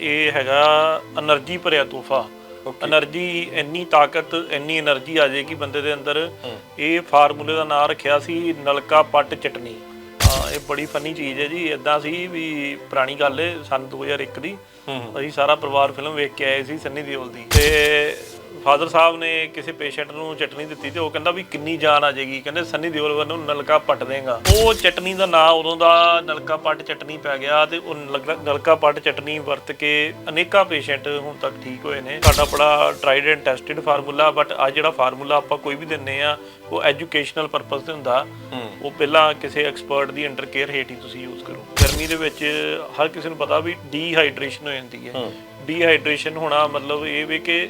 ਇਹ ਹੈਗਾ એનર્ਜੀ ਭਰਿਆ ਤੋਹਫਾ। એનર્ਜੀ ਇੰਨੀ ਤਾਕਤ ਇੰਨੀ એનર્ਜੀ ਆ ਜਾਏਗੀ ਬੰਦੇ ਦੇ ਅੰਦਰ। ਇਹ ਫਾਰਮੂਲੇ ਦਾ ਨਾਮ ਰੱਖਿਆ ਸੀ ਨਲਕਾ ਪੱਟ ਚਟਨੀ। ਇਹ ਬੜੀ ਫਨੀ ਚੀਜ਼ ਹੈ ਜੀ। ਇਦਾਂ ਸੀ ਵੀ ਪੁਰਾਣੀ ਗੱਲ ਹੈ ਸਨ 2001 ਦੀ। ਅਸੀਂ ਸਾਰਾ ਪਰਿਵਾਰ ਫਿਲਮ ਵੇਖ ਕੇ ਆਏ ਸੀ ਸੰਨੀ ਦਿਓਲ ਦੀ। ਤੇ ਫਾਦਰ ਸਾਹਿਬ ਨੇ ਕਿਸੇ ਪੇਸ਼ੈਂਟ ਨੂੰ ਚਟਨੀ ਦਿੱਤੀ ਤੇ ਉਹ ਕਹਿੰਦਾ ਵੀ ਕਿੰਨੀ ਜਾਨ ਆ ਜਾਏਗੀ। ਕਹਿੰਦੇ ਸੰਨੀ ਦਿਓਲ ਵੱਲੋਂ ਨਲਕਾ ਪੱਟ ਦੇਗਾ। ਉਹ ਚਟਨੀ ਦਾ ਨਾਂ ਉਦੋਂ ਦਾ ਨਲਕਾ ਪੱਟ ਚਟਨੀ ਪੈ ਗਿਆ ਤੇ ਉਹ ਨਲਕਾ- ਨਲਕਾ ਪੱਟ ਚਟਨੀ ਵਰਤ ਕੇ ਅਨੇਕਾਂ ਪੇਸ਼ੈਂਟ ਹੁਣ ਤੱਕ ਠੀਕ ਹੋਏ ਨੇ। ਸਾਡਾ ਬੜਾ tried and tested formula but ਆ ਜਿਹੜਾ ਫਾਰਮੂਲਾ ਆਪਾਂ ਕੋਈ ਵੀ ਦਿੰਨੇ ਆ ਉਹ ਐਜੂਕੇਸ਼ਨਲ ਪਰਪਸ ਤੇ ਹੁੰਦਾ। ਉਹ ਪਹਿਲਾਂ ਕਿਸੇ ਐਕਸਪਰਟ ਦੀ ਅੰਡਰ ਕੇਅਰ ਹੇਠ ਹੀ ਤੁਸੀਂ ਯੂਜ਼ ਕਰੋ। ਗਰਮੀ ਦੇ ਵਿੱਚ ਹਰ ਕਿਸੇ ਨੂੰ ਪਤਾ ਵੀ ਡੀਹਾਈਡਰੇਸ਼ਨ ਹੋ ਜਾਂਦੀ ਹੈ। ਡੀਹਾਈਡਰੇਸ਼ਨ ਹੋਣਾ ਮਤਲਬ ਇਹ ਵੀ ਕਿ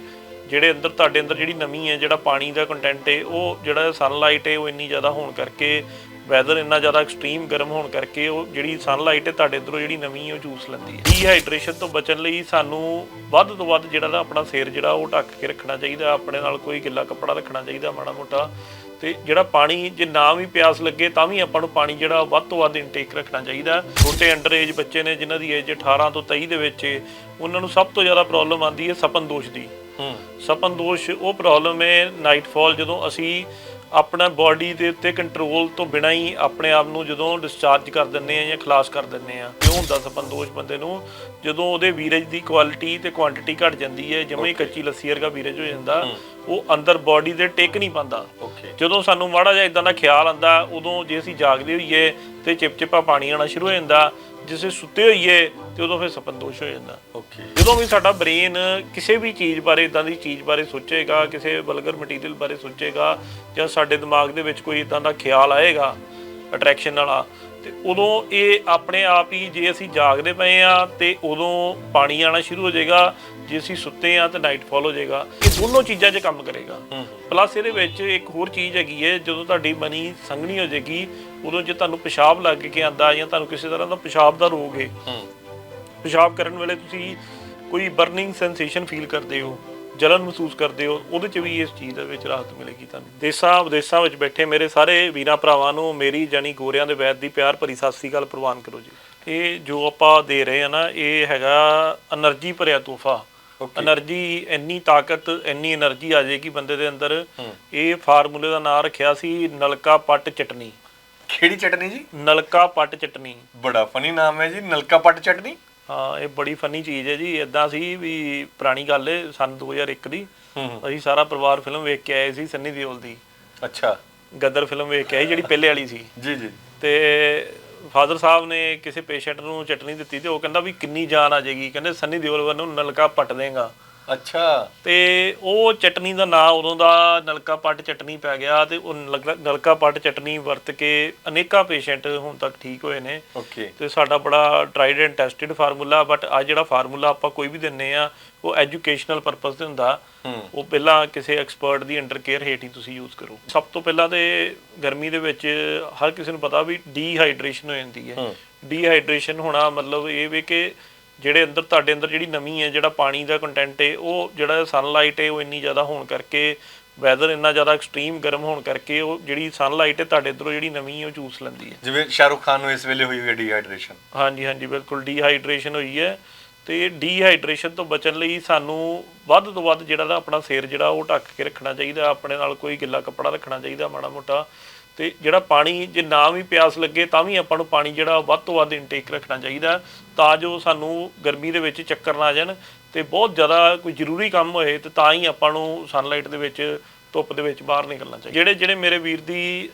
ਜਿਹੜੇ ਅੰਦਰ ਤੁਹਾਡੇ ਅੰਦਰ ਜਿਹੜੀ ਨਮੀ ਹੈ, ਜਿਹੜਾ ਪਾਣੀ ਦਾ ਕੰਟੈਂਟ ਹੈ, ਉਹ ਜਿਹੜਾ ਸਨਲਾਈਟ ਹੈ, ਉਹ ਇੰਨੀ ਜ਼ਿਆਦਾ ਹੋਣ ਕਰਕੇ ਵੈਦਰ ਇੰਨਾ ਜ਼ਿਆਦਾ ਐਕਸਟ੍ਰੀਮ ਗਰਮ ਹੋਣ ਕਰਕੇ, ਉਹ ਜਿਹੜੀ ਸਨਲਾਈਟ ਹੈ, ਤੁਹਾਡੇ ਅੰਦਰੋਂ ਜਿਹੜੀ ਨਮੀ ਉਹ ਚੂਸ ਲੈਂਦੀ ਹੈ। ਡੀਹਾਈਡਰੇਸ਼ਨ ਤੋਂ ਬਚਣ ਲਈ ਸਾਨੂੰ ਵੱਧ ਤੋਂ ਵੱਧ ਜਿਹੜਾ ਨਾ ਆਪਣਾ ਸਿਰ ਜਿਹੜਾ, ਉਹ ਢੱਕ ਕੇ ਰੱਖਣਾ ਚਾਹੀਦਾ, ਆਪਣੇ ਨਾਲ ਕੋਈ ਗਿੱਲਾ ਕੱਪੜਾ ਰੱਖਣਾ ਚਾਹੀਦਾ, ਮਾੜਾ ਮੋਟਾ। ਤੇ ਜਿਹੜਾ ਪਾਣੀ, ਜੇ ਨਾ ਵੀ ਪਿਆਸ ਲੱਗੇ, ਤਾਂ ਵੀ ਆਪਾਂ ਨੂੰ ਪਾਣੀ ਜਿਹੜਾ, ਵੱਧ ਤੋਂ ਵੱਧ ਇਨਟੇਕ ਰੱਖਣਾ ਚਾਹੀਦਾ। ਛੋਟੇ ਅੰਡਰ ਏਜ ਬੱਚੇ ਨੇ, ਜਿਨ੍ਹਾਂ ਦੀ ਏਜ 18 ਤੋਂ 23 ਦੇ ਵਿੱਚ ਉਹਨਾਂ ਨੂੰ ਸਭ ਤੋਂ ਜ਼ਿਆਦਾ ਪ੍ਰੋਬਲਮ ਆਉਂਦੀ ਹੈ ਸਪਨ ਦੋਸ਼ ਦੀ। ਸਪਨ ਦੋਸ਼ ਉਹ ਪ੍ਰੋਬਲਮ ਹੈ ਨਾਈਟਫਾਲ ਜਦੋਂ ਅਸੀਂ ਆਪਣਾ ਬਾਡੀ ਦੇ ਉੱਤੇ ਕੰਟਰੋਲ ਤੋਂ ਬਿਨਾਂ ਹੀ ਆਪਣੇ ਆਪ ਨੂੰ ਜਦੋਂ ਡਿਸਚਾਰਜ ਕਰ ਦਿੰਨੇ ਆ ਜਾਂ ਖਲਾਸ ਕਰ ਦਿੰਨੇ ਆ ਕਿਉਂ ਹੁੰਦਾ ਸਪਨ ਦੋਸ਼ ਬੰਦੇ ਨੂੰ। ਜਦੋਂ ਉਹਦੇ ਵੀਰਜ ਦੀ ਕੁਆਲਿਟੀ ਤੇ ਕੁਆਂਟੀਟੀ ਘਟ ਜਾਂਦੀ ਹੈ ਜਿਵੇਂ ਕੱਚੀ ਲੱਸੀ ਵਰਗਾ ਵੀਰਜ ਹੋ ਜਾਂਦਾ ਉਹ ਅੰਦਰ ਬਾਡੀ ਦੇ ਟਿਕ ਨਹੀਂ ਪਾਉਂਦਾ। ਓਕੇ ਜਦੋਂ ਸਾਨੂੰ ਮਾੜਾ ਜਿਹਾ ਇਦਾਂ ਦਾ ਖਿਆਲ ਆਂਦਾ ਉਦੋਂ ਜੇ ਅਸੀਂ ਜਾਗਦੇ ਹੋਈਏ ਤੇ ਚਿਪਚਿਪਾ ਪਾਣੀ ਆਣਾ ਸ਼ੁਰੂ ਹੋ ਜਾਂਦਾ ਜਿਸੇ ਸੁੱਤੇ ਹੋਈਏ ਤੇ ਉਦੋਂ ਫਿਰ ਸਪਨ ਦੋਸ਼ ਹੋ ਜਾਂਦਾ। ਓਕੇ ਜਦੋਂ ਵੀ ਸਾਡਾ ਬ੍ਰੇਨ ਕਿਸੇ ਵੀ ਚੀਜ਼ ਬਾਰੇ ਇਦਾਂ ਦੀ ਚੀਜ਼ ਬਾਰੇ ਸੋਚੇਗਾ ਕਿਸੇ ਵਲਗਰ ਮਟੀਰੀਅਲ ਬਾਰੇ ਸੋਚੇਗਾ ਜਾਂ ਸਾਡੇ ਦਿਮਾਗ ਦੇ ਵਿੱਚ ਕੋਈ ਇਦਾਂ ਦਾ ਖਿਆਲ ਆਏਗਾ ਅਟਰੈਕਸ਼ਨ ਵਾਲਾ ਤੇ ਉਦੋਂ ਇਹ ਆਪਣੇ ਆਪ ਹੀ ਜੇ ਅਸੀਂ ਜਾਗਦੇ ਪਏ ਆ ਤੇ ਉਦੋਂ ਪਾਣੀ ਆਣਾ ਸ਼ੁਰੂ ਹੋ ਜਾਏਗਾ ਜੇ ਅਸੀਂ ਸੁੱਤੇ ਆ ਤਾਂ ਨਾਈਟ ਫਾਲ ਹੋ ਜਾਏਗਾ ਇਹ ਦੋਨੋਂ ਚੀਜ਼ਾਂ 'ਚ ਕੰਮ ਕਰੇਗਾ। ਪਲੱਸ ਇਹਦੇ ਵਿੱਚ ਇੱਕ ਹੋਰ ਚੀਜ਼ ਹੈਗੀ ਹੈ ਜਦੋਂ ਤੁਹਾਡੀ ਮਨੀ ਸੰਘਣੀ ਹੋ ਜਾਏਗੀ ਉਦੋਂ ਜੇ ਤੁਹਾਨੂੰ ਪਿਸ਼ਾਬ ਲੱਗ ਕੇ ਆਂਦਾ ਜਾਂ ਤੁਹਾਨੂੰ ਕਿਸੇ ਤਰ੍ਹਾਂ ਦਾ ਪਿਸ਼ਾਬ ਦਾ ਰੋਗ ਹੈ ਪਿਸ਼ਾਬ ਕਰਨ ਵੇਲੇ ਤੁਸੀਂ ਕੋਈ ਬਰਨਿੰਗ ਸੈਂਸੇਸ਼ਨ ਫੀਲ ਕਰਦੇ ਹੋ ਜਲਨ ਮਹਿਸੂਸ ਕਰਦੇ ਹੋ ਉਹਦੇ ਚ ਵੀ ਇਸ ਚੀਜ਼ ਦੇ ਵਿੱਚ ਰਾਹਤ ਮਿਲੇਗੀ ਤੁਹਾਨੂੰ। ਦੇਸਾਂ ਵਿਦੇਸਾਂ ਵਿੱਚ ਬੈਠੇ ਮੇਰੇ ਸਾਰੇ ਵੀਰਾਂ ਭਰਾਵਾਂ ਨੂੰ ਮੇਰੀ ਜਾਨੀ ਗੋਰਿਆਂ ਦੇ ਵੈਦ ਦੀ ਪਿਆਰ ਭਰੀ ਸਤਿ ਸ੍ਰੀ ਅਕਾਲ ਪ੍ਰਵਾਨ ਕਰੋ ਜੀ। ਇਹ ਜੋ ਆਪਾਂ ਦੇ ਰਹੇ ਆ ਨਾ ਇਹ ਹੈਗਾ એનર્ਜੀ ਭਰਿਆ ਤੋਹਫਾ। એનર્ਜੀ ਇੰਨੀ ਤਾਕਤ ਇੰਨੀ એનર્ਜੀ ਆ ਜਾਏਗੀ ਬੰਦੇ ਦੇ ਅੰਦਰ। ਇਹ ਫਾਰਮੂਲੇ ਦਾ ਨਾਮ ਰੱਖਿਆ ਸੀ ਨਲਕਾ ਪੱਟ ਚਟਨੀ। ਕਿਹੜੀ ਚਟਨੀ ਜੀ? ਨਲਕਾ ਪੱਟ ਚਟਨੀ। ਬੜਾ ਫਨੀ ਨਾਮ ਹੈ ਜੀ ਨਲਕਾ ਪੱਟ ਚਟਨੀ। ਹਾਂ ਇਹ ਬੜੀ ਫਨੀ ਚੀਜ਼ ਹੈ ਜੀ। ਇਦਾਂ ਸੀ ਵੀ ਪੁਰਾਣੀ ਗੱਲ ਹੈ ਸਨ 2001 ਦੀ। ਅਸੀਂ ਸਾਰਾ ਪਰਿਵਾਰ ਫਿਲਮ ਵੇਖ ਕੇ ਆਏ ਸੀ ਸੰਨੀ ਦਿਓਲ ਦੀ। ਅੱਛਾ। ਗਦਰ ਫਿਲਮ ਵੇਖ ਕੇ ਆਏ ਜਿਹੜੀ ਪਹਿਲੇ ਵਾਲੀ ਸੀ। ਜੀ ਜੀ। ਤੇ ਫਾਦਰ ਸਾਹਿਬ ਨੇ ਕਿਸੇ ਪੇਸ਼ੈਂਟ ਨੂੰ ਚਟਨੀ ਦਿੱਤੀ ਤੇ ਉਹ ਕਹਿੰਦਾ ਵੀ ਕਿੰਨੀ ਜਾਨ ਆ ਜਾਏਗੀ। ਕਹਿੰਦੇ ਸੰਨੀ ਦਿਓਲ ਵੱਲੋਂ ਨਲਕਾ ਪੱਟ ਦੇਗਾ। ਅੱਛਾ। ਤੇ ਉਹ ਚਟਨੀ ਦਾ ਨਾਂ ਉਦੋਂ ਦਾ ਨਲਕਾ ਪੱਟ ਚਟਨੀ ਪੈ ਗਿਆ ਤੇ ਉਹ ਨਲਕਾ- ਨਲਕਾ ਪੱਟ ਚਟਨੀ ਵਰਤ ਕੇ ਅਨੇਕਾਂ ਪੇਸ਼ੈਂਟ ਹੁਣ ਤੱਕ ਠੀਕ ਹੋਏ ਨੇ। ਓਕੇ। ਤੇ ਸਾਡਾ ਬੜਾ tried and tested formula but ਆ ਜਿਹੜਾ ਫਾਰਮੂਲਾ ਆਪਾਂ ਕੋਈ ਵੀ ਦਿੰਨੇ ਆ ਉਹ ਐਜੂਕੇਸ਼ਨਲ ਪਰਪਸ ਤੇ ਹੁੰਦਾ। ਉਹ ਪਹਿਲਾਂ ਕਿਸੇ ਐਕਸਪਰਟ ਦੀ ਅੰਡਰ ਕੇਅਰ ਹੇਠ ਹੀ ਤੁਸੀਂ ਯੂਜ਼ ਕਰੋ। ਸਭ ਤੋਂ ਪਹਿਲਾਂ ਤੇ ਗਰਮੀ ਦੇ ਵਿੱਚ ਹਰ ਕਿਸੇ ਨੂੰ ਪਤਾ ਵੀ ਡੀਹਾਈਡਰੇਸ਼ਨ ਹੋ ਜਾਂਦੀ ਹੈ। ਡੀਹਾਈਡਰੇਸ਼ਨ ਹੋਣਾ ਮਤਲਬ ਇਹ ਵੀ ਕਿ ਜਿਹੜੇ ਅੰਦਰ ਤੁਹਾਡੇ ਅੰਦਰ ਜਿਹੜੀ ਨਮੀ ਹੈ ਜਿਹੜਾ ਪਾਣੀ ਦਾ ਕੰਟੈਂਟ ਹੈ ਉਹ ਜਿਹੜਾ ਸਨਲਾਈਟ ਹੈ ਉਹ ਇੰਨੀ ਜ਼ਿਆਦਾ ਹੋਣ ਕਰਕੇ ਵੈਦਰ ਇੰਨਾ ਜ਼ਿਆਦਾ ਐਕਸਟ੍ਰੀਮ ਗਰਮ ਹੋਣ ਕਰਕੇ ਉਹ ਜਿਹੜੀ ਸਨਲਾਈਟ ਹੈ ਤੁਹਾਡੇ ਅੰਦਰੋਂ ਜਿਹੜੀ ਨਮੀ ਉਹ ਚੂਸ ਲੈਂਦੀ ਹੈ। ਜਿਵੇਂ ਸ਼ਾਹਰੁਖ ਖਾਨ ਨੂੰ ਇਸ ਵੇਲੇ ਹੋਈ ਹੋਈ ਹੈ ਡੀਹਾਈਡਰੇਸ਼ਨ ਹਾਂਜੀ ਹਾਂਜੀ ਬਿਲਕੁਲ ਡੀਹਾਈਡਰੇਸ਼ਨ ਹੋਈ ਹੈ। ਤੇ ਡੀਹਾਈਡਰੇਸ਼ਨ ਤੋਂ ਬਚਣ ਲਈ ਸਾਨੂੰ ਵੱਧ ਤੋਂ ਵੱਧ ਜਿਹੜਾ ਆਪਣਾ ਸਿਰ ਜਿਹੜਾ ਉਹ ਢੱਕ ਕੇ ਰੱਖਣਾ ਚਾਹੀਦਾ ਆਪਣੇ ਨਾਲ ਕੋਈ ਗਿੱਲਾ ਕੱਪੜਾ ਰੱਖਣਾ ਚਾਹੀਦਾ ਮਾੜਾ ਮੋਟਾ। ਤੇ ਜਿਹੜਾ ਪਾਣੀ ਜੇ ਨਾ ਵੀ ਪਿਆਸ ਲੱਗੇ ਤਾਂ ਵੀ ਆਪਾਂ ਨੂੰ ਪਾਣੀ ਜਿਹੜਾ ਵੱਧ ਤੋਂ ਵੱਧ ਇਨਟੇਕ ਰੱਖਣਾ ਚਾਹੀਦਾ ਤਾਂ ਜੋ ਸਾਨੂੰ ਗਰਮੀ ਦੇ ਵਿੱਚ ਚੱਕਰ ਨਾ ਆ ਜਾਣ ਤੇ ਬਹੁਤ ਜ਼ਿਆਦਾ ਕੋਈ ਜ਼ਰੂਰੀ ਕੰਮ ਹੋਏ ਤੇ ਤਾਂ ਹੀ ਆਪਾਂ ਨੂੰ ਸਨਲਾਈਟ ਦੇ ਵਿੱਚ ਧੁੱਪ ਦੇ ਵਿੱਚ ਬਾਹਰ ਨਿਕਲਣਾ ਚਾਹੀਦਾ। ਜਿਹੜੇ ਜਿਹੜੇ ਮੇਰੇ ਵੀਰ ਦੀ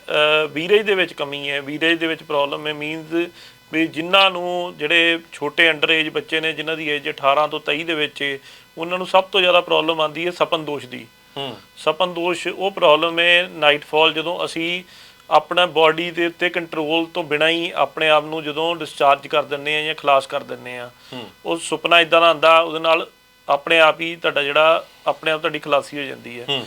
ਵੀਰੇਜ ਦੇ ਵਿੱਚ ਕਮੀ ਹੈ ਵੀਰੇਜ ਦੇ ਵਿੱਚ ਪ੍ਰੋਬਲਮ ਹੈ ਮੀਨਸ ਵੀ ਜਿਨ੍ਹਾਂ ਨੂੰ ਜਿਹੜੇ ਛੋਟੇ ਅੰਡਰ ਏਜ ਬੱਚੇ ਨੇ ਜਿਨ੍ਹਾਂ ਦੀ ਏਜ 18 ਤੋਂ 23 ਦੇ ਵਿੱਚ ਉਹਨਾਂ ਨੂੰ ਸਭ ਤੋਂ ਜ਼ਿਆਦਾ ਪ੍ਰੋਬਲਮ ਆਉਂਦੀ ਹੈ ਸਪਨ ਦੋਸ਼ ਦੀ। ਹੂੰ। ਸਪਨ ਦੋਸ਼ ਉਹ ਪ੍ਰੋਬਲਮ ਹੈ ਨਾਈਟਫਾਲ ਜਦੋਂ ਅਸੀਂ ਆਪਣਾ ਬਾਡੀ ਦੇ ਉੱਤੇ ਕੰਟਰੋਲ ਤੋਂ ਬਿਨਾਂ ਹੀ ਆਪਣੇ ਆਪ ਨੂੰ ਜਦੋਂ ਡਿਸਚਾਰਜ ਕਰ ਦਿੰਨੇ ਆ ਜਾਂ ਖਲਾਸ ਕਰ ਦਿੰਨੇ ਆ ਉਹ ਸੁਪਨਾ ਇਦਾਂ ਦਾ ਆਂਦਾ ਉਹਦੇ ਨਾਲ ਆਪਣੇ ਆਪ ਹੀ ਤੁਹਾਡਾ ਜਿਹੜਾ ਆਪਣੇ ਆਪ ਤੁਹਾਡੀ ਖਲਾਸੀ ਹੋ ਜਾਂਦੀ ਹੈ।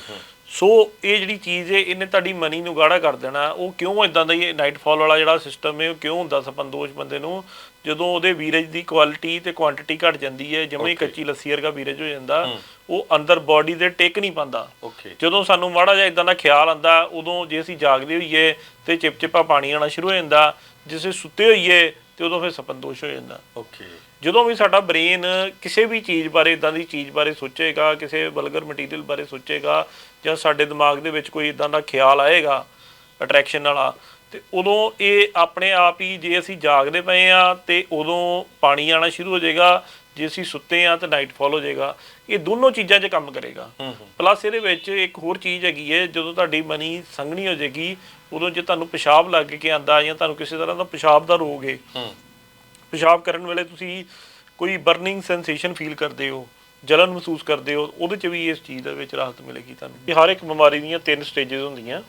ਸੋ ਇਹ ਜਿਹੜੀ ਚੀਜ਼ ਹੈ ਇਹਨੇ ਤੁਹਾਡੀ ਮਨੀ ਨੂੰ ਗਾੜਾ ਕਰ ਦੇਣਾ। ਉਹ ਕਿਉਂ ਇਦਾਂ ਦਾ ਹੀ ਨਾਈਟਫਾਲ ਵਾਲਾ ਜਿਹੜਾ ਸਿਸਟਮ ਹੈ ਉਹ ਕਿਉਂ ਹੁੰਦਾ ਸਪਨ ਦੋਸ਼ ਬੰਦੇ ਨੂੰ? ਜਦੋਂ ਉਹਦੇ ਵੀਰਜ ਦੀ ਕੁਆਲਿਟੀ ਤੇ ਕੁਆਂਟੀਟੀ ਘਟ ਜਾਂਦੀ ਹੈ ਜਿਵੇਂ ਹੀ ਕੱਚੀ ਲੱਸੀ ਵਰਗਾ ਵੀਰਜ ਹੋ ਜਾਂਦਾ ਉਹ ਅੰਦਰ ਬਾਡੀ ਦੇ ਟਿਕ ਨਹੀਂ ਪਾਉਂਦਾ। ਓਕੇ ਜਦੋਂ ਸਾਨੂੰ ਮਾੜਾ ਜਿਹਾ ਇਦਾਂ ਦਾ ਖਿਆਲ ਆਂਦਾ ਉਦੋਂ ਜੇ ਅਸੀਂ ਜਾਗਦੇ ਹੋਈਏ ਤੇ ਚਿਪਚਿਪਾ ਪਾਣੀ ਆਣਾ ਸ਼ੁਰੂ ਹੋ ਜਾਂਦਾ ਜਿਸੇ ਸੁੱਤੇ ਹੋਈਏ ਤੇ ਉਦੋਂ ਫਿਰ ਸਪਨ ਦੋਸ਼ ਹੋ ਜਾਂਦਾ। ਓਕੇ ਜਦੋਂ ਵੀ ਸਾਡਾ ਬ੍ਰੇਨ ਕਿਸੇ ਵੀ ਚੀਜ਼ ਬਾਰੇ ਇਦਾਂ ਦੀ ਚੀਜ਼ ਬਾਰੇ ਸੋਚੇਗਾ ਕਿਸੇ ਵਲਗਰ ਮਟੀਰੀਅਲ ਬਾਰੇ ਸੋਚੇਗਾ ਜਾਂ ਸਾਡੇ ਦਿਮਾਗ ਦੇ ਵਿੱਚ ਕੋਈ ਇਦਾਂ ਦਾ ਖਿਆਲ ਆਏਗਾ ਅਟਰੈਕਸ਼ਨ ਵਾਲਾ ਤੇ ਉਦੋਂ ਇਹ ਆਪਣੇ ਆਪ ਹੀ ਜੇ ਅਸੀਂ ਜਾਗਦੇ ਪਏ ਆ ਤੇ ਉਦੋਂ ਪਾਣੀ ਆਣਾ ਸ਼ੁਰੂ ਹੋ ਜਾਏਗਾ ਜੇ ਅਸੀਂ ਸੁੱਤੇ ਆ ਤਾਂ ਨਾਈਟ ਫਾਲ ਹੋ ਜਾਏਗਾ ਇਹ ਦੋਨੋਂ ਚੀਜ਼ਾਂ 'ਚ ਕੰਮ ਕਰੇਗਾ। ਪਲੱਸ ਇਹਦੇ ਵਿੱਚ ਇੱਕ ਹੋਰ ਚੀਜ਼ ਹੈਗੀ ਹੈ ਜਦੋਂ ਤੁਹਾਡੀ ਮਨੀ ਸੰਘਣੀ ਹੋ ਜਾਏਗੀ ਉਦੋਂ ਜੇ ਤੁਹਾਨੂੰ ਪਿਸ਼ਾਬ ਲੱਗ ਕੇ ਆਂਦਾ ਜਾਂ ਤੁਹਾਨੂੰ ਕਿਸੇ ਤਰ੍ਹਾਂ ਦਾ ਪਿਸ਼ਾਬ ਦਾ ਰੋਗ ਹੈ ਹੂੰ। ਪਿਸ਼ਾਬ ਕਰਨ ਵੇਲੇ ਤੁਸੀਂ ਕੋਈ ਬਰਨਿੰਗ ਸੈਂਸੇਸ਼ਨ ਫੀਲ ਕਰਦੇ ਹੋ ਜਲਨ ਮਹਿਸੂਸ ਕਰਦੇ ਹੋ ਉਹਦੇ ਚ ਵੀ ਇਸ ਚੀਜ਼ ਦੇ ਵਿੱਚ ਰਾਹਤ ਮਿਲੇਗੀ ਤੁਹਾਨੂੰ। ਇਹ ਹਰ ਇੱਕ ਬਿਮਾਰੀ ਦੀਆਂ ਤਿੰਨ ਸਟੇजेस ਹੁੰਦੀਆਂ।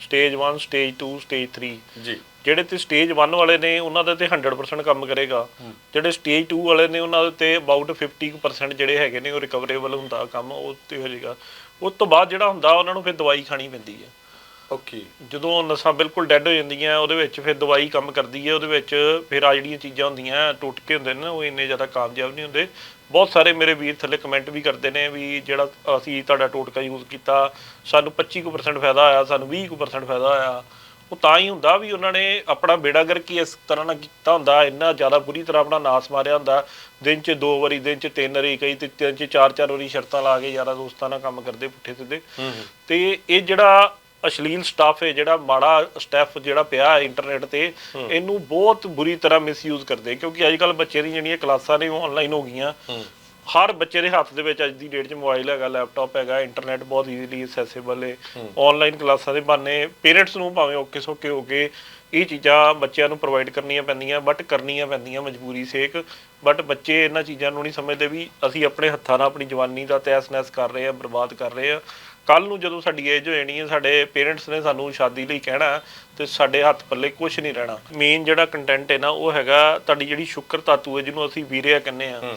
ਸਟੇਜ 1 ਸਟੇਜ 2 ਸਟੇਜ 3 ਜੀ। ਜਿਹੜੇ ਤੇ ਸਟੇਜ 1 ਵਾਲੇ ਨੇ ਉਹਨਾਂ ਦੇ ਤੇ 100% ਕੰਮ ਕਰੇਗਾ। ਜਿਹੜੇ ਸਟੇਜ 2 ਵਾਲੇ ਨੇ ਉਹਨਾਂ ਦੇ ਤੇ ਅਬਾਊਟ 50% ਜਿਹੜੇ ਹੈਗੇ ਨੇ ਉਹ ਰਿਕਵਰੇਬਲ ਹੁੰਦਾ ਕੰਮ ਉਹ ਤੇ ਹੋ ਜਾਏਗਾ। ਉਸ ਤੋਂ ਬਾਅਦ ਜਿਹੜਾ ਹੁੰਦਾ ਉਹਨਾਂ ਨੂੰ ਫਿਰ ਦਵਾਈ ਖਾਣੀ ਪੈਂਦੀ ਹੈ। ਓਕੇ ਜਦੋਂ ਨਸਾਂ ਬਿਲਕੁਲ ਡੈੱਡ ਹੋ ਜਾਂਦੀਆਂ ਉਹਦੇ ਵਿੱਚ ਫਿਰ ਦਵਾਈ ਕੰਮ ਕਰਦੀ ਹੈ ਉਹਦੇ ਵਿੱਚ ਫਿਰ ਆ ਜਿਹੜੀਆਂ ਚੀਜ਼ਾਂ ਹੁੰਦੀਆਂ ਟੁੱਟਕੇ ਹੁੰਦੇ ਨੇ ਨਾ, ਉਹ ਇੰਨੇ ਜ਼ਿਆਦਾ ਕਾਮਯਾਬ ਨਹੀਂ ਹੁੰਦੇ। ਬਹੁਤ ਸਾਰੇ ਮੇਰੇ ਵੀਰ ਥੱਲੇ ਕਮੈਂਟ ਵੀ ਕਰਦੇ ਨੇ ਵੀ ਜਿਹੜਾ ਅਸੀਂ ਤੁਹਾਡਾ ਟੋਟਕਾ ਯੂਜ਼ ਕੀਤਾ ਸਾਨੂੰ 25% ਫਾਇਦਾ ਆਇਆ ਸਾਨੂੰ 20% ਫਾਇਦਾ ਆਇਆ। ਉਹ ਤਾਂ ਹੀ ਹੁੰਦਾ ਵੀ ਉਹਨਾਂ ਨੇ ਆਪਣਾ ਬੇੜਾਗਰ ਕੀ ਇਸ ਤਰ੍ਹਾਂ ਨਾਲ ਕੀਤਾ ਹੁੰਦਾ ਇੰਨਾ ਜ਼ਿਆਦਾ ਬੁਰੀ ਤਰ੍ਹਾਂ ਆਪਣਾ ਨਾਸ ਮਾਰਿਆ ਹੁੰਦਾ। ਦਿਨ 'ਚ ਦੋ ਵਾਰੀ ਦਿਨ 'ਚ ਤਿੰਨ ਵਾਰੀ ਕਈ ਤੇ ਤਿੰਨ 'ਚ ਚਾਰ ਚਾਰ ਵਾਰੀ ਸ਼ਰਤਾਂ ਲਾ ਕੇ ਯਾਰਾਂ ਦੋਸਤਾਂ ਨਾਲ ਕੰਮ ਕਰਦੇ ਪੁੱਠੇ ਸਿੱਧੇ। ਤੇ ਇਹ ਜਿਹੜਾ ਅਸ਼ਲੀਲ ਸਟਾਫ ਹੈ ਜਿਹੜਾ ਮਾੜਾ ਸਟਾਫ ਜਿਹੜਾ ਪਿਆ ਹੈ ਇੰਟਰਨੈਟ ਤੇ ਇਹਨੂੰ ਬਹੁਤ ਬੁਰੀ ਤਰ੍ਹਾਂ ਮਿਸਯੂਜ਼ ਕਰਦੇ ਕਿਉਂਕਿ ਅੱਜ ਕੱਲ ਬੱਚੇ ਦੀਆਂ ਜਿਹੜੀਆਂ ਕਲਾਸਾਂ ਨੇ ਉਹ ਆਨਲਾਈਨ ਹੋ ਗਈਆਂ। ਹਰ ਬੱਚੇ ਦੇ ਹੱਥ ਦੇ ਵਿੱਚ ਅੱਜ ਦੀ ਡੇਟ 'ਚ ਮੋਬਾਈਲ ਹੈਗਾ ਲੈਪਟਾਪ ਹੈਗਾ ਇੰਟਰਨੈਟ ਬਹੁਤ ਈਜ਼ੀਲੀ ਐਕਸੈਸਿਬਲ ਹੈ। ਆਨਲਾਈਨ ਕਲਾਸਾਂ ਦੇ ਬਹਾਨੇ ਪੇਰੈਂਟਸ ਨੂੰ ਭਾਵੇਂ ਔਕੇ ਸੌਕੇ ਹੋ ਕੇ ਇਹ ਚੀਜ਼ਾਂ ਬੱਚਿਆਂ ਨੂੰ ਪ੍ਰੋਵਾਈਡ ਕਰਨੀਆਂ ਪੈਂਦੀਆਂ ਬਟ ਕਰਨੀਆਂ ਪੈਂਦੀਆਂ ਮਜਬੂਰੀ ਸੇਕ। ਬਟ ਬੱਚੇ ਇਹਨਾਂ ਚੀਜ਼ਾਂ ਨੂੰ ਨਹੀਂ ਸਮਝਦੇ ਵੀ ਅਸੀਂ ਆਪਣੇ ਹੱਥਾਂ ਨਾਲ ਆਪਣੀ ਜਵਾਨੀ ਦਾ ਤੈਸ-ਨੈਸ ਕਰ ਰਹੇ ਆ ਬਰਬਾਦ ਕਰ ਰਹੇ ਆ ਕੱਲ ਨੂੰ ਜਦੋਂ ਸਾਡੀ ਏਜ ਹੋ ਜਾਣੀ ਹੈ ਸਾਡੇ ਪੇਰੈਂਟਸ ਨੇ ਸਾਨੂੰ ਸ਼ਾਦੀ ਲਈ ਕਹਿਣਾ ਤੇ ਸਾਡੇ ਹੱਥ ਪੱਲੇ ਕੁਝ ਨਹੀਂ ਰਹਿਣਾ। ਮੇਨ ਜਿਹੜਾ ਕੰਟੈਂਟ ਹੈ ਨਾ ਉਹ ਹੈਗਾ ਤੁਹਾਡੀ ਜਿਹੜੀ ਸ਼ੁਕਰ ਧਾਤੂ ਹੈ ਜਿਹਨੂੰ ਅਸੀਂ ਵੀਰਿਆ ਕਹਿੰਦੇ ਆ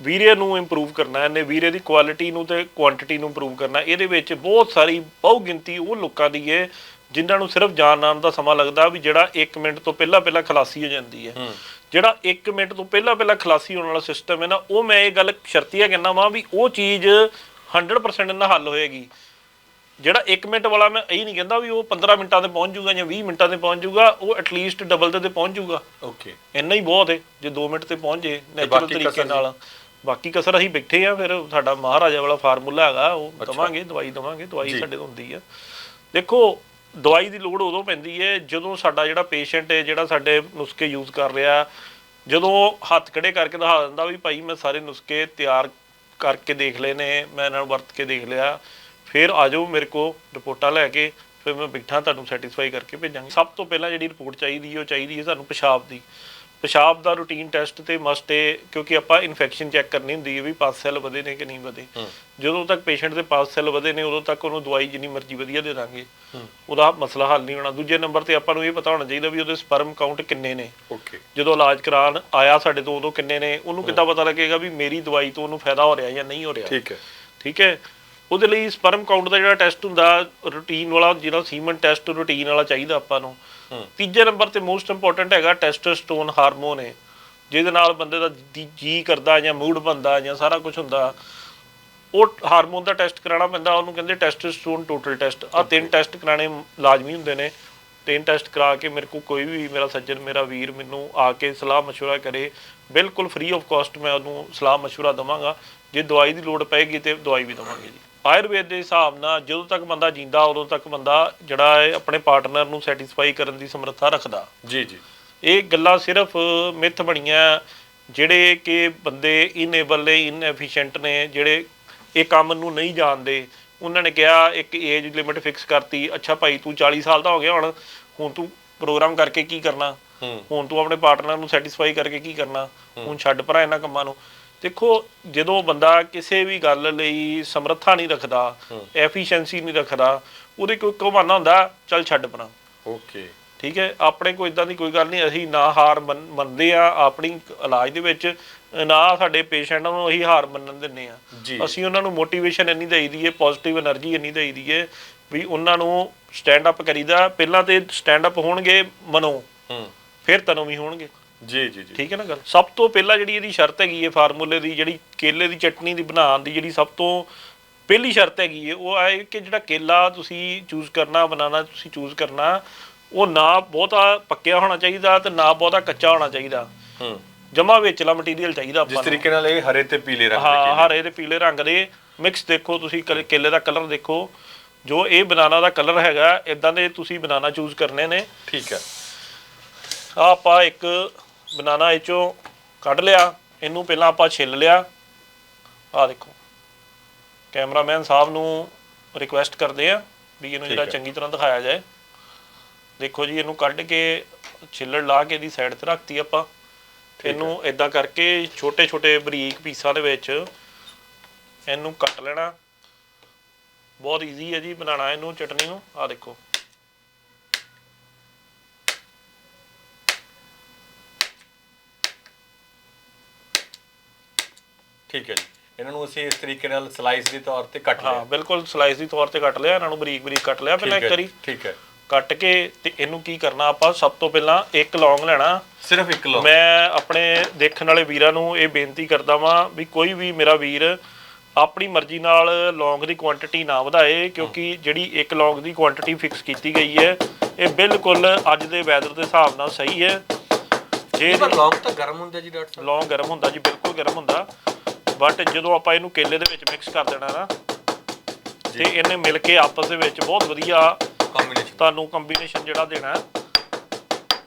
ਵੀਰੇ ਨੂੰ ਇੰਪਰੂਵ ਕਰਨਾ ਇਹਨੇ ਵੀਰੇ ਦੀ ਕੁਆਲਿਟੀ ਨੂੰ ਤੇ ਕੁਆਂਟੀਟੀ ਨੂੰ ਇੰਪਰੂਵ ਕਰਨਾ ਇਹਦੇ ਵਿੱਚ ਬਹੁਤ ਸਾਰੀ ਬਹੁ ਗਿਣਤੀ ਉਹ ਲੋਕਾਂ ਦੀ ਹੈ ਜਿਨ੍ਹਾਂ ਨੂੰ ਸਿਰਫ ਜਾਣ ਆਉਣ ਦਾ ਸਮਾਂ ਲੱਗਦਾ ਵੀ ਜਿਹੜਾ 1 ਮਿੰਟ ਤੋਂ ਪਹਿਲਾਂ ਪਹਿਲਾਂ ਖਲਾਸੀ ਹੋ ਜਾਂਦੀ ਹੈ। ਜਿਹੜਾ 1 ਮਿੰਟ ਤੋਂ ਪਹਿਲਾਂ ਪਹਿਲਾਂ ਖਲਾਸੀ ਹੋਣ ਵਾਲਾ ਸਿਸਟਮ ਹੈ ਨਾ ਉਹ ਮੈਂ ਇਹ ਗੱਲ ਸ਼ਰਤੀਆ ਕਹਿੰਦਾ ਵਾਂ ਵੀ ਉਹ ਚੀਜ਼ 100% ਨਾਲ ਹੱਲ ਹੋਏਗੀ। ਜਿਹੜਾ 1 ਮਿੰਟ ਵਾਲਾ ਮੈਂ ਇਹ ਨਹੀਂ ਕਹਿੰਦਾ ਵੀ ਉਹ 15 ਮਿੰਟਾਂ ਤੇ ਪਹੁੰਚ ਜਾਊਗਾ ਜਾਂ 20 ਮਿੰਟਾਂ ਤੇ ਪਹੁੰਚ ਜਾਊਗਾ ਉਹ ਐਟਲੀਸਟ ਡਬਲ ਤੇ ਤੇ ਪਹੁੰਚ ਜਾਊਗਾ ਓਕੇ ਇੰਨਾ ਹੀ ਬਹੁਤ ਹੈ ਜੇ 2 ਮਿੰਟ ਤੇ ਪਹੁੰਚ ਜੇ ਨੈਚੁਰਲ ਤਰੀਕੇ? ਨਾਲ। ਬਾਕੀ ਕਸਰ ਅਸੀਂ ਬੈਠੇ ਆ ਫਿਰ ਸਾਡਾ ਮਹਾਰਾਜਾ ਵਾਲਾ ਫਾਰਮੂਲਾ ਹੈਗਾ ਉਹ ਦਵਾਂਗੇ ਦਵਾਈ ਦਵਾਂਗੇ ਦਵਾਈ ਸਾਡੇ ਤੋਂ ਹੁੰਦੀ ਆ। ਦੇਖੋ ਦਵਾਈ ਦੀ ਲੋੜ ਉਦੋਂ ਪੈਂਦੀ ਹੈ ਜਦੋਂ ਸਾਡਾ ਜਿਹੜਾ ਪੇਸ਼ੈਂਟ ਹੈ ਜਿਹੜਾ ਸਾਡੇ ਨੁਸਖੇ ਯੂਜ਼ ਕਰ ਰਿਹਾ ਜਦੋਂ ਹੱਥ ਖੜੇ ਕਰਕੇ ਦਿਖਾ ਦਿੰਦਾ ਵੀ ਭਾਈ ਮੈਂ ਸਾਰੇ ਨੁਸਖੇ ਤਿਆਰ ਕਰਕੇ ਦੇਖ ਲਏ ਨੇ, ਮੈਂ ਇਹਨਾਂ ਨੂੰ ਵਰਤ ਕੇ ਦੇਖ ਲਿਆ। ਫਿਰ ਆ ਜਾਓ ਮੇਰੇ ਕੋ ਰਿਪੋਰਟਾਂ ਲੈ ਕੇ, ਫਿਰ ਮੈਂ ਬਿਠਾ ਤੁਹਾਨੂੰ ਸੈਟੀਸਫਾਈ ਕਰਕੇ ਭੇਜਾਂਗੇ। ਸਭ ਤੋਂ ਪਹਿਲਾਂ ਜਿਹੜੀ ਰਿਪੋਰਟ ਚਾਹੀਦੀ ਹੈ, ਉਹ ਚਾਹੀਦੀ ਹੈ ਸਾਨੂੰ ਪਿਸ਼ਾਬ ਦੀ। ਪਿਸ਼ਾਬ ਦਾ ਰੂਟੀਨ ਟੈਸਟ ਤੇ ਮਸਟ ਹੈ ਕਿਉਂਕਿ ਆਪਾਂ ਇਨਫੈਕਸ਼ਨ ਚੈੱਕ ਕਰਨੀ ਹੁੰਦੀ ਹੈ ਵੀ ਪਾਸ ਸੈੱਲ ਵਧੇ ਨੇ ਕਿ ਨਹੀਂ ਵਧੇ। ਜਦੋਂ ਤੱਕ ਪੇਸ਼ੈਂਟ ਦੇ ਪਾਸ ਸੈੱਲ ਵਧੇ ਨੇ ਉਦੋਂ ਤੱਕ ਉਹਨੂੰ ਦਵਾਈ ਜਿੰਨੀ ਮਰਜ਼ੀ ਵਧੀਆ ਦੇ ਦਾਂਗੇ। ਉਹਦਾ ਮਸਲਾ ਹੱਲ ਨਹੀਂ ਹੋਣਾ। ਦੂਜੇ ਨੰਬਰ ਤੇ ਆਪਾਂ ਨੂੰ ਇਹ ਪਤਾ ਹੋਣਾ ਚਾਹੀਦਾ ਵੀ ਉਹਦੇ ਸਪਰਮ ਕਾਊਂਟ ਕਿੰਨੇ ਨੇ। ਓਕੇ ਜਦੋਂ ਇਲਾਜ ਕਰਾਉਣ ਆਇਆ ਸਾਡੇ ਤੋਂ ਉਦੋਂ ਕਿੰਨੇ ਨੇ ਉਹਨੂੰ ਕਿੱਦਾਂ ਪਤਾ ਲੱਗੇਗਾ ਵੀ ਮੇਰੀ ਦਵਾਈ ਤੋਂ ਉਹਨੂੰ ਫਾਇਦਾ ਹੋ ਰਿਹਾ ਜਾਂ ਨਹੀਂ ਹੋ ਰਿਹਾ। ਠੀਕ ਹੈ। ਠੀਕ ਹੈ? ਉਹਦੇ ਲਈ ਸਪਰਮ ਕਾਊਂਟ ਦਾ ਜਿਹੜਾ ਟੈਸਟ ਹੁੰਦਾ ਰੂਟੀਨ ਵਾਲਾ ਜਿਹੜਾ ਸੀਮਨ ਟੈਸਟ ਰੂਟੀਨ ਵਾਲਾ ਚਾਹੀਦਾ ਆਪਾਂ ਨੂੰ ਤੀਜੇ ਨੰਬਰ ਤੇ ਮੋਸਟ ਇੰਪੋਰਟੈਂਟ ਹੈਗਾ ਟੈਸਟੋਸਟੋਨ ਹਾਰਮੋਨ ਹੈ ਜਿਹਦੇ ਨਾਲ ਬੰਦੇ ਦਾ ਜੀ- ਜੀ ਕਰਦਾ ਜਾਂ ਮੂਡ ਬਣਦਾ ਜਾਂ ਸਾਰਾ ਕੁਝ ਹੁੰਦਾ ਉਹ ਹਾਰਮੋਨ ਦਾ ਟੈਸਟ ਕਰਾਉਣਾ ਪੈਂਦਾ ਉਹਨੂੰ ਕਹਿੰਦੇ ਟੈਸਟੋਸਟੋਨ ਟੋਟਲ ਟੈਸਟ ਆ ਤਿੰਨ ਟੈਸਟ ਕਰਾਣੇ ਲਾਜ਼ਮੀ ਹੁੰਦੇ ਨੇ ਤਿੰਨ ਟੈਸਟ ਕਰਾ ਕੇ ਮੇਰੇ ਕੋਲ ਕੋਈ ਵੀ ਮੇਰਾ ਸੱਜਣ ਮੇਰਾ ਵੀਰ ਮੈਨੂੰ ਆ ਕੇ ਸਲਾਹ مشورہ ਕਰੇ ਬਿਲਕੁਲ ਫ੍ਰੀ ਆਫ ਕਾਸਟ ਮੈਂ ਉਹਨੂੰ ਸਲਾਹ مشورہ ਦਵਾਂਗਾ ਜੇ ਦਵਾਈ ਦੀ ਲੋੜ ਪਏਗੀ ਤੇ ਦਵਾਈ ਵੀ ਦਵਾਂਗੇ ਜੀ ਆਯੁਰਵੇਦ ਦੇ ਹਿਸਾਬ ਨਾਲ ਜਦੋਂ ਤੱਕ ਬੰਦਾ ਜਿੰਦਾ ਉਦੋਂ ਤੱਕ ਬੰਦਾ ਜਿਹੜਾ ਹੈ ਆਪਣੇ ਪਾਰਟਨਰ ਨੂੰ ਸੈਟੀਸਫਾਈ ਕਰਨ ਦੀ ਸਮਰੱਥਾ ਰੱਖਦਾ। ਜੀ ਜੀ। ਇਹ ਗੱਲਾਂ ਸਿਰਫ ਮਿੱਥ ਬਣੀਆਂ ਜਿਹੜੇ ਕਿ ਬੰਦੇ ਇਨੇਬਲ ਨੇ ਇਨਐਫੀਸ਼ੀਐਂਟ ਨੇ ਜਿਹੜੇ ਇਹ ਕੰਮ ਨੂੰ ਨਹੀਂ ਜਾਣਦੇ। ਉਹਨਾਂ ਨੇ ਕਿਹਾ ਇੱਕ ਏਜ ਲਿਮਿਟ ਫਿਕਸ ਕਰਤੀ ਅੱਛਾ ਭਾਈ ਤੂੰ 40 ਸਾਲ ਦਾ ਹੋ ਗਿਆ ਹੁਣ ਹੁਣ ਤੂੰ ਪ੍ਰੋਗਰਾਮ ਕਰਕੇ ਕੀ ਕਰਨਾ? ਹੁਣ ਤੂੰ ਆਪਣੇ ਪਾਰਟਨਰ ਨੂੰ ਸੈਟੀਸਫਾਈ ਕਰਕੇ ਕੀ ਕਰਨਾ? ਹੁਣ ਛੱਡ ਪਰਾਂ ਇਹਨਾਂ ਕੰਮਾਂ ਨੂੰ। ਦੇਖੋ ਜਦੋਂ ਬੰਦਾ ਕਿਸੇ ਵੀ ਗੱਲ ਲਈ ਸਮਰੱਥਾ ਨਹੀਂ ਰੱਖਦਾ ਐਫੀਸ਼ੀਐਂਸੀ ਨਹੀਂ ਰੱਖਦਾ ਉਹਦੇ ਕੋਈ ਕਹਾਣਾ ਹੁੰਦਾ ਚੱਲ ਛੱਡ ਪਣਾ ਓਕੇ ਠੀਕ ਹੈ? ਆਪਣੇ ਕੋਈ ਇਦਾਂ ਦੀ ਕੋਈ ਗੱਲ ਨਹੀਂ ਅਸੀਂ ਨਾ ਹਾਰ ਮੰਨਦੇ ਆ ਆਪਣੀ ਇਲਾਜ ਦੇ ਵਿੱਚ ਨਾ ਸਾਡੇ ਪੇਸ਼ੈਂਟਾਂ ਨੂੰ ਅਸੀਂ ਹਾਰ ਮੰਨਣ ਦਿੰਨੇ ਆ। ਅਸੀਂ ਉਹਨਾਂ ਨੂੰ ਮੋਟੀਵੇਸ਼ਨ ਇੰਨੀ ਦੇਈ ਦਈਏ ਪੋਜ਼ਿਟਿਵ એનર્ਜੀ ਇੰਨੀ ਦੇਈ ਦਈਏ ਵੀ ਉਹਨਾਂ ਨੂੰ ਸਟੈਂਡ ਅਪ ਕਰੀਦਾ ਪਹਿਲਾਂ ਤੇ ਸਟੈਂਡ ਅਪ ਹੋਣਗੇ ਮਨੋਂ। ਫਿਰ ਤਨੋਂ ਵੀ ਹੋਣਗੇ। ਜੀ ਜੀ ਜੀ। ਠੀਕ ਹੈ ਨਾ ਗੱਲ? ਸਭ ਤੋਂ ਪਹਿਲਾਂ ਜਿਹੜੀ ਇਹਦੀ ਸ਼ਰਤ ਹੈਗੀ ਹੈ ਫਾਰਮੂਲੇ ਦੀ ਜਿਹੜੀ ਕੇਲੇ ਦੀ ਚਟਨੀ ਦੀ ਬਣਾਉਣ ਦੀ ਜਿਹੜੀ ਸਭ ਤੋਂ ਪਹਿਲੀ ਸ਼ਰਤ ਹੈਗੀ ਹੈ ਉਹ ਹੈ ਕਿ ਜਿਹੜਾ ਕੇਲਾ ਤੁਸੀਂ ਚੂਜ਼ ਕਰਨਾ ਬਨਾਨਾ ਤੁਸੀਂ ਚੂਜ਼ ਕਰਨਾ ਉਹ ਨਾ ਬਹੁਤਾ ਪੱਕਿਆ ਹੋਣਾ ਚਾਹੀਦਾ ਤੇ ਨਾ ਬਹੁਤਾ ਕੱਚਾ ਹੋਣਾ ਚਾਹੀਦਾ। ਹੂੰ। ਜਮਾ ਵੇਚਲਾ ਮਟੀਰੀਅਲ ਚਾਹੀਦਾ ਜਿਸ ਆਪਾਂ ਨੂੰ। ਤਰੀਕੇ ਨਾਲ ਇਹ ਹਰੇ ਤੇ ਪੀਲੇ ਰੰਗ ਦੇ ਹਾਂ। ਹਰੇ ਤੇ ਪੀਲੇ ਰੰਗ ਦੇ। ਮਿਕਸ ਦੇਖੋ ਤੁਸੀਂ ਕਲ- ਦਾ ਕਲਰ ਦੇਖੋ। ਜੋ ਇਹ ਬਨਾਨਾ ਦਾ ਕਲਰ ਹੈਗਾ ਇਦਾਂ ਦੇ ਤੁਸੀਂ ਬਨਾਨਾ ਚੂਜ਼ ਕਰਨੇ ਨੇ। ਠੀਕ ਹੈ। ਆਪਾਂ ਇੱਕ ਬਨਾਨਾ ਇਹ ਚੋਂ ਕੱਢ ਲਿਆ ਇਹਨੂੰ ਪਹਿਲਾਂ ਆਪਾਂ ਛਿੱਲ ਲਿਆ। ਆਹ ਦੇਖੋ ਕੈਮਰਾਮੈਨ ਸਾਹਿਬ ਨੂੰ ਰਿਕੁਐਸਟ ਕਰਦੇ ਆ ਵੀ ਇਹਨੂੰ ਜਿਹੜਾ। ਚੰਗੀ ਤਰ੍ਹਾਂ ਦਿਖਾਇਆ ਜਾਏ। ਦੇਖੋ ਜੀ ਇਹਨੂੰ ਕੱਢ ਕੇ ਛਿੱਲੜ ਲਾ ਕੇ ਇਹਦੀ ਸਾਈਡ ਤੇ ਰੱਖਤੀ ਆਪਾਂ। ਇਹਨੂੰ ਇਦਾਂ ਕਰਕੇ ਛੋਟੇ ਛੋਟੇ ਬਰੀਕ ਪੀਸਾਂ ਦੇ ਵਿੱਚ ਇਹਨੂੰ ਕੱਟ ਲੈਣਾ। ਬਹੁਤ ਈਜ਼ੀ ਹੈ ਜੀ ਬਣਾਉਣਾ ਇਹਨੂੰ ਚਟਨੀ ਨੂੰ। ਆਹ ਦੇਖੋ। ਠੀਕ ਹੈ ਜੀ। ਇਹਨਾਂ ਨੂੰ ਅਸੀਂ ਇਸ ਤਰੀਕੇ ਨਾਲ ਸਲਾਈਸ ਦੇ ਤੌਰ ਤੇ ਕੱਟ ਹਾਂ ਲਿਆ। ਬਿਲਕੁਲ ਸਲਾਈਸ ਦੀ ਤੌਰ ਤੇ ਕੱਟ ਲਿਆ ਇਹਨਾਂ ਨੂੰ ਬਰੀਕ ਬਰੀਕ ਕੱਟ ਲਿਆ ਪਹਿਲਾਂ ਇੱਕ ਵਾਰੀ। ਠੀਕ ਹੈ। ਕੱਟ ਕੇ ਤੇ ਇਹਨੂੰ ਕੀ ਕਰਨਾ ਆਪਾਂ ਸਭ ਤੋਂ ਪਹਿਲਾਂ ਇੱਕ ਲੌਂਗ ਲੈਣਾ। ਸਿਰਫ ਇੱਕ ਲੋ ਮੈਂ ਆਪਣੇ ਦੇਖਣ ਵਾਲੇ ਵੀਰਾਂ ਨੂੰ ਇਹ ਬੇਨਤੀ ਕਰਦਾ ਵਾਂ ਵੀ ਕੋਈ ਵੀ ਮੇਰਾ ਵੀਰ ਆਪਣੀ ਮਰਜ਼ੀ ਨਾਲ ਲੌਂਗ ਦੀ ਕੁਆਂਟੀਟੀ ਨਾ ਵਧਾਏ ਕਿਉਂਕਿ ਜਿਹੜੀ ਇੱਕ ਲੌਂਗ ਦੀ ਕੁਆਂਟੀਟੀ ਫਿਕਸ ਕੀਤੀ ਗਈ ਹੈ ਇਹ ਬਿਲਕੁਲ ਅੱਜ ਦੇ ਵੈਦਰ ਦੇ ਹਿਸਾਬ ਨਾਲ ਸਹੀ ਹੈ। ਜੇ ਪਰ ਲੌਂਗ ਤਾਂ ਗਰਮ ਹੁੰਦਾ ਜੀ ਡਾਕਟਰ ਸਾਹਿਬ। ਲੌਂਗ ਗਰਮ ਹੁੰਦਾ ਜੀ ਬਿਲਕੁਲ ਗਰਮ ਹੁੰਦਾ। ਬਟ ਜਦੋਂ ਆਪਾਂ ਇਹਨੂੰ ਕੇਲੇ ਦੇ ਵਿੱਚ ਮਿਕਸ ਕਰ ਦੇਣਾ ਨਾ ਤੇ ਇਹਨੇ ਮਿਲ ਕੇ ਆਪਸ ਦੇ ਵਿੱਚ ਬਹੁਤ ਵਧੀਆ ਕੰਬੀਨੇਸ਼ਨ ਤੁਹਾਨੂੰ ਕੰਬੀਨੇਸ਼ਨ ਜਿਹੜਾ ਦੇਣਾ ਹੈ।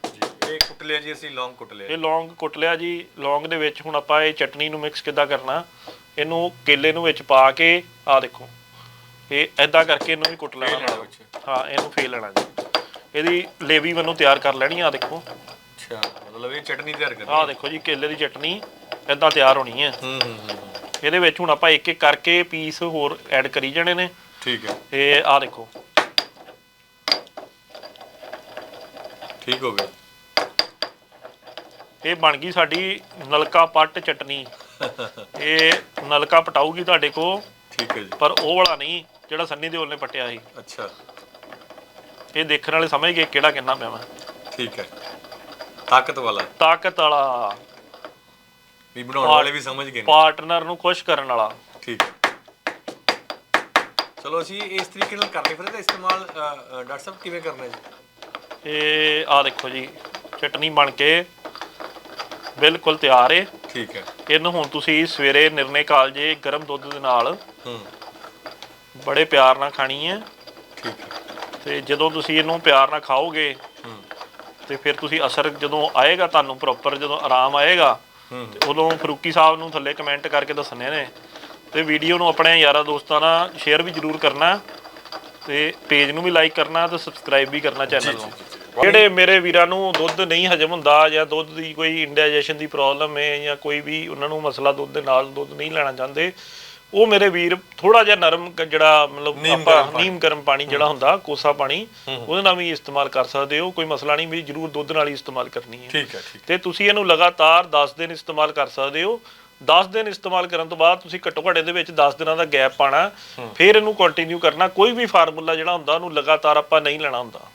ਜੀ ਇਹ ਕੁੱਟ ਲਿਆ ਜੀ ਅਸੀਂ ਲੌਂਗ ਕੁੱਟ ਲਿਆ। ਇਹ ਲੌਂਗ ਕੁੱਟ ਲਿਆ ਜੀ। ਲੌਂਗ ਦੇ ਵਿੱਚ ਹੁਣ ਆਪਾਂ ਇਹ ਚਟਨੀ ਨੂੰ ਮਿਕਸ ਕਿੱਦਾਂ ਕਰਨਾ ਇਹਨੂੰ ਕੇਲੇ ਨੂੰ ਵਿੱਚ ਪਾ ਕੇ ਆਹ ਦੇਖੋ। ਇਹ ਐਦਾਂ ਕਰਕੇ ਇਹਨੂੰ ਵੀ ਕੁੱਟ ਲੈਣਾ ਨਾਲ। ਹਾਂ ਇਹਨੂੰ ਫੇਲ ਲੈਣਾ ਜੀ। ਇਹਦੀ ਲੇਵੀ ਮੈਨੂੰ ਤਿਆਰ ਕਰ ਲੈਣੀ ਆ ਦੇਖੋ। ਅੱਛਾ ਮਤਲਬ ਇਹ ਚਟਨੀ ਤਿਆਰ ਕਰਨੀ ਆਹ ਦੇਖੋ ਜੀ ਕੇਲੇ ਦੀ ਚਟਨੀ ਐਦਾਂ ਤਿਆਰ ਹੋਣੀ ਹੂੰ ਹੂੰ ਹੂੰ। ਇਹਦੇ ਵਿੱਚ ਹੁਣ ਆਪਾਂ ਇੱਕ ਇੱਕ ਕਰਕੇ ਪੀਸ ਹੋਰ ਐਡ ਕਰੀ ਜਾਣੇ ਨੇ। ਠੀਕ ਹੈ। ਇਹ ਆਹ ਦੇਖੋ। ਠੀਕ ਹੋ ਗਿਆ। ਇਹ ਬਣ ਗਈ ਸਾਡੀ ਨਲਕਾ ਪੱਟ ਚਟਨੀ। ਇਹ ਨਲਕਾ ਪਟਾਊਗੀ ਤੁਹਾਡੇ ਕੋ ਠੀਕ ਹੈ ਜੀ। ਪਰ ਉਹ ਵਾਲਾ ਨਹੀਂ ਜਿਹੜਾ ਸੰਨੀ ਦਿਓਲ ਨੇ ਪਟਿਆ ਸੀ। ਅੱਛਾ। ਇਹ ਦੇਖਣ ਵਾਲੇ ਸਮਝ ਗਏ ਕਿਹੜਾ ਕਿੰਨਾ ਪਿਆ ਵਾ। ਠੀਕ ਹੈ। ਤਾਕਤ ਵਾਲਾ। ਤਾਕਤ ਵਾਲਾ। ਵੀ ਬਣਾਉਣ ਵਾਲੇ ਵੀ ਸਮਝ ਗਏ ਨੇ। ਪਾਰਟਨਰ ਨੂੰ ਖੁਸ਼ ਕਰਨ ਵਾਲਾ। ਠੀਕ ਚਲੋ ਅਸੀਂ ਇਸ ਤਰੀਕੇ ਨਾਲ ਕਰਨੀ ਫਿਰ ਇਹਦਾ ਇਸਤੇਮਾਲ ਡਾਕਟਰ ਸਾਹਿਬ ਕਿਵੇਂ ਕਰਨਾ ਜੀ? ਇਹ ਆ ਦੇਖੋ ਜੀ ਚਟਨੀ ਬਣ ਕੇ ਬਿਲਕੁਲ ਤਿਆਰ ਏ। ਠੀਕ ਹੈ। ਇਹਨੂੰ ਹੁਣ ਤੁਸੀਂ ਸਵੇਰੇ ਨਿਰਣੇ ਕਾਲਜੇ ਗਰਮ ਦੁੱਧ ਦੇ ਨਾਲ ਹੂੰ। ਬੜੇ ਪਿਆਰ ਨਾਲ ਖਾਣੀ ਹੈ। ਠੀਕ ਹੈ। ਤੇ ਜਦੋਂ ਤੁਸੀਂ ਇਹਨੂੰ ਪਿਆਰ ਨਾਲ ਖਾਓਗੇ ਹੂੰ। ਤੇ ਫਿਰ ਤੁਸੀਂ ਅਸਰ ਜਦੋਂ ਆਏਗਾ ਤੁਹਾਨੂੰ ਪ੍ਰੋਪਰ ਜਦੋਂ ਆਰਾਮ ਆਏਗਾ ਤੇ ਉਦੋਂ ਫਰੂਕੀ ਸਾਹਿਬ ਨੂੰ ਥੱਲੇ ਕਮੈਂਟ ਕਰਕੇ ਦੱਸਣੇ ਨੇ। ਤੇ ਵੀਡੀਓ ਨੂੰ ਆਪਣੇ ਯਾਰਾਂ ਦੋਸਤਾਂ ਨਾਲ ਸ਼ੇਅਰ ਵੀ ਜਰੂਰ ਕਰਨਾ। ਤੇ ਪੇਜ ਨੂੰ ਵੀ ਲਾਈਕ ਕਰਨਾ ਤੇ ਸਬਸਕ੍ਰਾਈਬ ਵੀ ਕਰਨਾ ਚੈਨਲ ਨੂੰ। ਜਿਹੜੇ ਮੇਰੇ ਵੀਰਾਂ ਨੂੰ ਦੁੱਧ ਨਹੀਂ ਹਜਮ ਹੁੰਦਾ ਜਾਂ ਦੁੱਧ ਦੀ ਕੋਈ ਇੰਡਾਈਜੈਸ਼ਨ ਦੀ ਪ੍ਰੋਬਲਮ ਹੈ ਜਾਂ ਕੋਈ ਵੀ ਉਹਨਾਂ ਨੂੰ ਮਸਲਾ ਦੁੱਧ ਦੇ ਨਾਲ ਦੁੱਧ ਨਹੀਂ ਲੈਣਾ ਚਾਹੁੰਦੇ ਉਹ ਮੇਰੇ ਵੀਰ ਥੋੜਾ ਜਿਹਾ ਨਰਮ ਜਿਹੜਾ ਮਤਲਬ ਆਪਾਂ। ਨੀਮ ਗਰਮ ਪਾਣੀ ਜਿਹੜਾ ਹੁੰਦਾ ਕੋਸਾ ਪਾਣੀ ਉਹਦੇ ਨਾਲ ਵੀ ਇਸਤੇਮਾਲ ਕਰ ਸਕਦੇ ਹੋ ਕੋਈ ਮਸਲਾ ਨਹੀਂ ਵੀ ਜਰੂਰ ਦੁੱਧ ਨਾਲ ਹੀ ਇਸਤੇਮਾਲ ਕਰਨੀ ਹੈ। ਠੀਕ ਹੈ ਠੀਕ ਤੇ ਤੁਸੀਂ ਇਹਨੂੰ ਲਗਾਤਾਰ 10 ਦਿਨ ਇਸਤੇਮਾਲ ਕਰ ਸਕਦੇ ਹੋ। 10 ਦਿਨ ਇਸਤੇਮਾਲ ਕਰਨ ਤੋਂ ਬਾਅਦ ਤੁਸੀਂ ਘੱਟੋ ਘੱਟ ਇਹਦੇ ਵਿੱਚ 10 ਦਿਨਾਂ ਦਾ ਗੈਪ ਪਾਣਾ ਫਿਰ ਇਹਨੂੰ ਕੰਟੀਨਿਊ ਕਰਨਾ। ਕੋਈ ਵੀ ਫਾਰਮੂਲਾ ਜਿਹੜਾ ਹੁੰਦਾ ਉਹਨੂੰ ਲਗਾਤਾਰ ਆਪਾਂ ਨਹੀਂ ਲੈਣਾ ਹੁੰਦਾ।